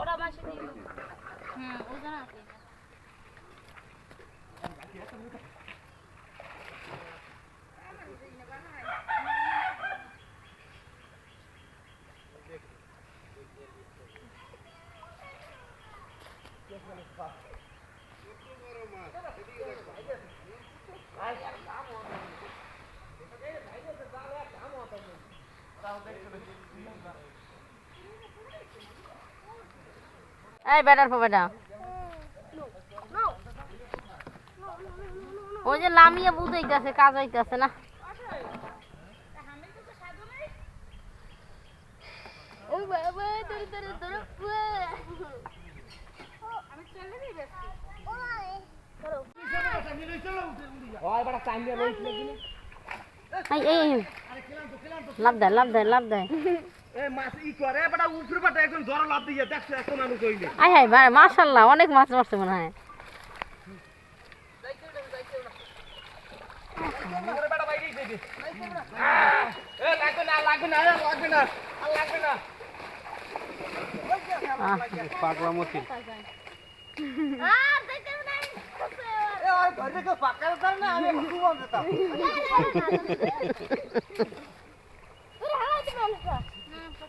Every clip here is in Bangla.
ওরা মাসে দিবে হুম ওজন আছে এই বেটার পর বেটা ওই যে লামিয়ে বুঝাইতেছে কাজ হইতেছে না। লাভ দেয় লাভ দেয় লাভ দেয়। এ মাছ ই করে বেটা উপরে বেটা একদম জড় লাভ দিয়ে দেখছো এত মানুষ হইলে আই হাই ভাই মাশাল্লাহ অনেক মাছ মারছে মনে হয় বেটা বাইরে যাইবে এ লাগবে না লাগবে না আর লাগবে না আর লাগবে না আহ, পাগলা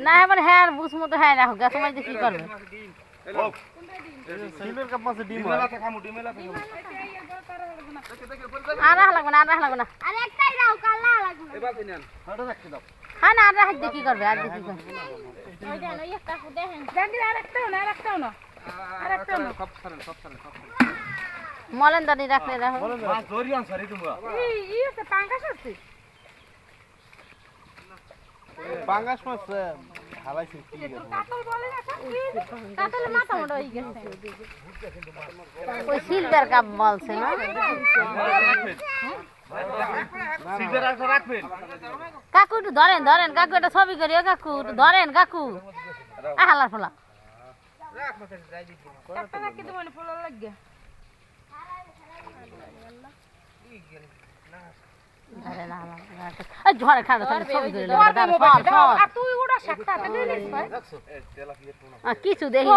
না এবার হ্যাঁ বুঝ মতো হ্যাঁ রাখো গ্যাস মাছ কি করবে আর লাগবে না আর লাগবে না হ্যাঁ না আর রাখা কি করবে আর সব মলেন দাদি রাখলে রাখো। মাছ ধরি আন সারি তোমরা। এই ই আছে পাঙ্গাস আছে। বাঙ্গাস মাছ হালাইছি কি কাতল বলে না কাতল মাথা মোটা হয়ে গেছে। ওই সিলভার কাপ বলছে না? একটা কাকু একটু ধরেন ধরেন। কাকু এটা ছবি করিও কাকু। একটু ধরেন কাকু। আহালা ফলা। একটা রাখি দেবো না ফুলার লাগে ধরেন আহালা এই কিছু দেখি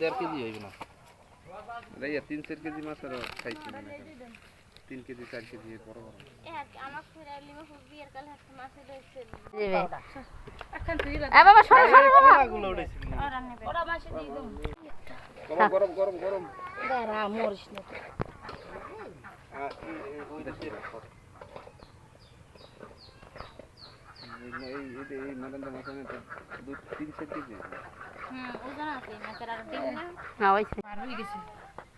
দেড় কেজি হইবে না তিন চার কেজি মাছ আরও খাইছি। তিন কেজি চার কেজি এর বড় বড় বাবা সর সর বাবা গরম গরম গরম গরম দাঁড়া মরিস না এই- এই- ওইটা দিয়ে রাখো। এই এই এই- এই মাদানটা মাছ তো দুই তিন চার কেজি হুম ওজন আছে মাছের আর ডিম না হ্যাঁ হয়েছে পার হয়ে গেছে